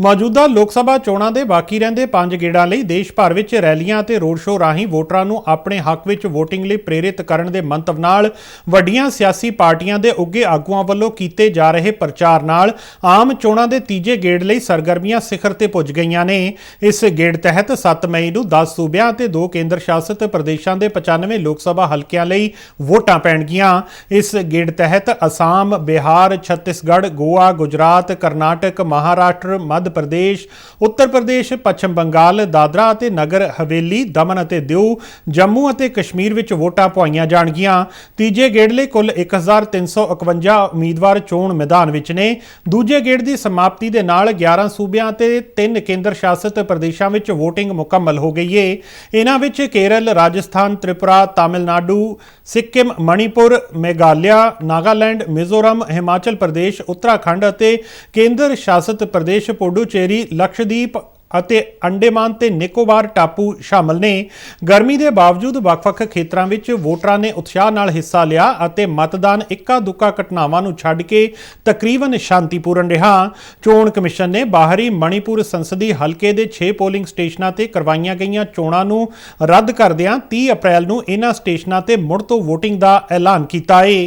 ਮੌਜੂਦਾ ਲੋਕ ਸਭਾ ਚੋਣਾਂ ਦੇ ਬਾਕੀ ਰਹਿੰਦੇ ਪੰਜ ਗੇੜਾਂ ਲਈ ਦੇਸ਼ ਭਰ ਵਿੱਚ ਰੈਲੀਆਂ ਅਤੇ ਰੋਡ ਸ਼ੋਅ ਰਾਹੀਂ ਵੋਟਰਾਂ ਨੂੰ ਆਪਣੇ ਹੱਕ ਵਿੱਚ VOTING ਲਈ ਪ੍ਰੇਰਿਤ ਕਰਨ ਦੇ ਮੰਤਵ ਨਾਲ ਵੱਡੀਆਂ ਸਿਆਸੀ ਪਾਰਟੀਆਂ ਦੇ ਉੱਗੇ ਆਗੂਆਂ ਵੱਲੋਂ ਕੀਤੇ ਜਾ ਰਹੇ ਪ੍ਰਚਾਰ ਨਾਲ ਆਮ ਚੋਣਾਂ ਦੇ ਤੀਜੇ ਗੇੜ ਲਈ ਸਰਗਰਮੀਆਂ ਸਿਖਰ ਤੇ ਪੁੱਜ ਗਈਆਂ ਨੇ। ਇਸ ਗੇੜ ਤਹਿਤ 7 ਮਈ ਨੂੰ 10 ਸੂਬਿਆਂ ਅਤੇ 2 ਕੇਂਦਰ ਸ਼ਾਸਿਤ ਪ੍ਰਦੇਸ਼ਾਂ ਦੇ 95 ਲੋਕ ਸਭਾ ਹਲਕਿਆਂ ਲਈ ਵੋਟਾਂ ਪੈਣਗੀਆਂ। ਇਸ ਗੇੜ ਤਹਿਤ ਅਸਾਮ, ਬਿਹਾਰ, ਛੱਤੀਸਗੜ੍ਹ, ਗੋਆ, ਗੁਜਰਾਤ, ਕਰਨਾਟਕ, ਮਹਾਰਾਸ਼ਟਰ ਮੱਧ ਪ੍ਰਦੇਸ਼, ਉੱਤਰ ਪ੍ਰਦੇਸ਼, ਪੱਛਮ ਬੰਗਾਲ, ਦਾਦਰਾ ਅਤੇ ਨਗਰ ਹਵੇਲੀ, ਦਮਨ ਅਤੇ ਦਿਊ, ਜੰਮੂ ਅਤੇ ਕਸ਼ਮੀਰ ਵਿੱਚ ਵੋਟਾਂ ਪਵਾਈਆਂ ਜਾਣਗੀਆਂ। ਤੀਜੇ ਗੇੜ ਲਈ ਕੁੱਲ 1351 ਉਮੀਦਵਾਰ ਚੋਣ ਮੈਦਾਨ ਵਿੱਚ ਨੇ। ਦੂਜੇ ਗੇੜ ਦੀ ਸਮਾਪਤੀ ਦੇ ਨਾਲ 11 ਸੂਬਿਆਂ ਅਤੇ 3 ਕੇਂਦਰ ਸ਼ਾਸਿਤ ਪ੍ਰਦੇਸ਼ਾਂ ਵਿੱਚ VOTING ਮੁਕੰਮਲ ਹੋ ਗਈ ਏ। ਇਹਨਾਂ ਵਿੱਚ ਕੇਰਲ, ਰਾਜਸਥਾਨ, ਤ੍ਰਿਪੁਰਾ, ਤਾਮਿਲਨਾਡੂ, ਸਿੱਕਿਮ, ਮਣੀਪੁਰ, ਮੇਘਾਲਿਆ, ਨਾਗਾਲੈਂਡ, ਮਿਜ਼ੋਰਮ, ਹਿਮਾਚਲ ਪ੍ਰਦੇਸ਼, ਉੱਤਰਾਖੰਡ ਅਤੇ ਕੇਂਦਰ ਸ਼ਾਸਿਤ ਪ੍ਰਦੇਸ਼ ਪੁਡੂਚੇਰੀ, ਲਕਸ਼ਦੀਪ ਅਤੇ ਅੰਡੇਮਾਨ ਤੇ ਨਿਕੋਬਾਰ ਟਾਪੂ ਸ਼ਾਮਲ ਨੇ। ਗਰਮੀ ਦੇ ਬਾਵਜੂਦ ਵੱਖ-ਵੱਖ ਖੇਤਰਾਂ ਵਿੱਚ ਵੋਟਰਾਂ ਨੇ ਉਤਸ਼ਾਹ ਨਾਲ ਹਿੱਸਾ ਲਿਆ ਅਤੇ ਮਤਦਾਨ ਇੱਕਾ ਦੁੱਕਾ ਘਟਨਾਵਾਂ ਨੂੰ ਛੱਡ ਕੇ ਤਕਰੀਬਨ ਸ਼ਾਂਤੀਪੂਰਨ ਰਿਹਾ। ਚੋਣ ਕਮਿਸ਼ਨ ਨੇ ਬਾਹਰੀ ਮਣੀਪੁਰ ਸੰਸਦੀ ਹਲਕੇ ਦੇ 6 ਪੋਲਿੰਗ ਸਟੇਸ਼ਨਾਂ ਤੇ ਕਰਵਾਈਆਂ ਗਈਆਂ ਚੋਣਾਂ ਨੂੰ ਰੱਦ ਕਰਦਿਆਂ 30 ਅਪ੍ਰੈਲ ਨੂੰ ਇਹਨਾਂ ਸਟੇਸ਼ਨਾਂ ਤੇ ਮੁੜ ਤੋਂ VOTING ਦਾ ਐਲਾਨ ਕੀਤਾ ਹੈ